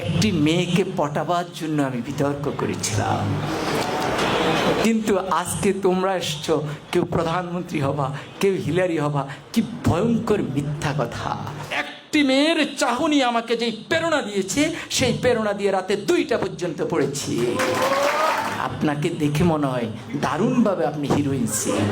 একটি মেয়েকে পটাবার জন্য আমি বিতর্ক করেছিলাম। কিন্তু আজকে তোমরা এসছো, কেউ প্রধানমন্ত্রী হবা, কেউ হিলারি হবা, কি ভয়ঙ্কর মিথ্যা কথা। একটি মেয়ের চাহনি আমাকে যেই প্রেরণা দিয়েছে, সেই প্রেরণা দিয়ে রাতে দুইটা পর্যন্ত পড়েছি। আপনাকে দেখে মনে হয় দারুণভাবে আপনি হিরোইন ছিলেন।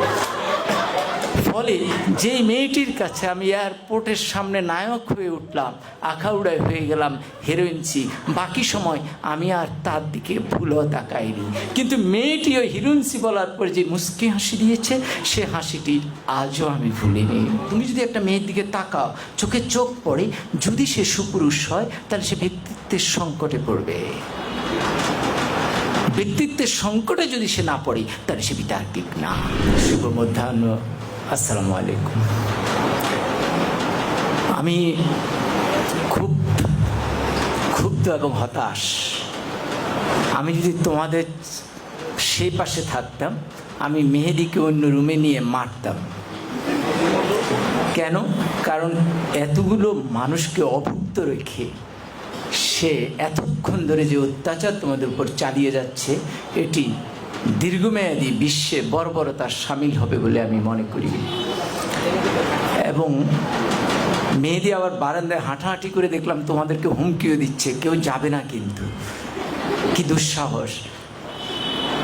ফলে যেই মেয়েটির কাছে আমি এয়ারপোর্টের সামনে নায়ক হয়ে উঠলাম, আখাউড়ায় হয়ে গেলাম হিরোইনসি বাকি সময় আমি আর তার দিকে ভুলও তাকাইনি। কিন্তু মেয়েটি ওই হিরোইনসি বলার পর যে মুস্কি হাসি দিয়েছে, সে হাসিটি আজও আমি ভুলিনি। তুমি যদি একটা মেয়ের দিকে তাকাও, চোখে চোখ পড়ে, যদি সে সুপুরুষ হয়, তাহলে সে ব্যক্তিত্বের সংকটে পড়বে। ব্যক্তিত্বের সংকটে যদি সে না পড়ে, তাহলে সে বিতার্কিক না। শুভ মধ্যাহ্ন। আসসালামু আলাইকুম। আমি খুব ক্ষুব্ধ এবং হতাশ। আমি যদি তোমাদের সেই পাশে থাকতাম, আমি মেহেদিকে অন্য রুমে নিয়ে মারতাম। কেন? কারণ এতগুলো মানুষকে অভুক্ত রেখে সে এতক্ষণ ধরে যে অত্যাচার তোমাদের উপর চালিয়ে যাচ্ছে, এটি দীর্ঘমেয়াদী বিশ্বে বর্বরতার সামিল হবে বলে আমি মনে করি। এবং মেয়েদি আবার বারান্দায় হাঁটাহাঁটি করে দেখলাম তোমাদেরকে হুমকিও দিচ্ছে, কেউ যাবে না কিন্তু। কি দুঃসাহস।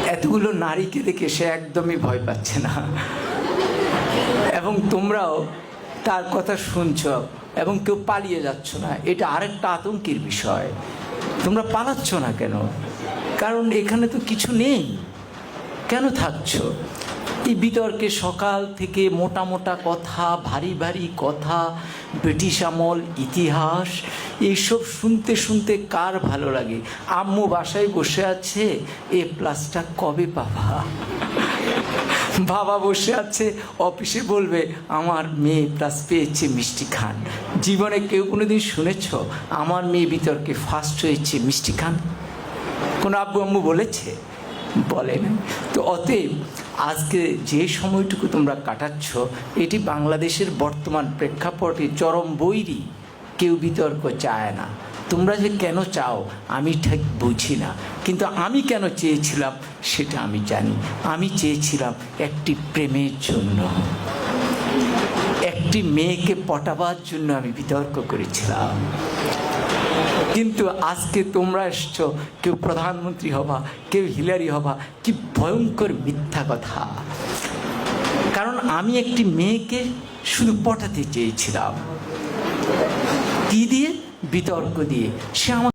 এতগুলো নারীকে দেখে সে একদমই ভয় পাচ্ছে না। এবং তোমরাও তার কথা শুনছ এবং কেউ পালিয়ে যাচ্ছ না। এটা আরেকটা আতঙ্কের বিষয়। তোমরা পালাচ্ছ না কেন? কারণ এখানে তো কিছু নেই। কেন থাকছো? এই বিতর্কে সকাল থেকে মোটা মোটা কথা, ভারী ভারী কথা, ব্রিটিশ আমল, ইতিহাস, এইসব শুনতে শুনতে কার ভালো লাগে? আম্মু বাসায় বসে আছে, এ প্লাসটা কবে পাবা? বাবা বসে আছে, অফিসে বলবে, আমার মেয়ে প্লাস পেয়েছে মিষ্টি খান। জীবনে কেউ কোনো দিন শুনেছ, আমার মেয়ে বিতর্কে ফার্স্ট হয়েছে মিষ্টি খান? কোনো আব্বু আম্মু বলেছে বলেন। তো অতএব আজকে যে সময়টুকু তোমরা কাটাচ্ছ, এটি বাংলাদেশের বর্তমান প্রেক্ষাপটে চরম বৈরী। কেউ বিতর্ক চায় না। তোমরা যে কেন চাও, আমি ঠিক বুঝি না। কিন্তু আমি কেন চেয়েছিলাম, সেটা আমি জানি। আমি চেয়েছিলাম একটি প্রেমের জন্য। একটি মেয়েকে পটাবার জন্য আমি বিতর্ক করেছিলাম। কিন্তু আজকে তোমরা এসছো, কেউ প্রধানমন্ত্রী হবা, কেউ হিলারি হবা, কি ভয়ঙ্কর মিথ্যা কথা। কারণ আমি একটি মেয়েকে শুধু পটাতে চেয়েছিলাম। কি দিয়ে? বিতর্ক দিয়ে। সে আমার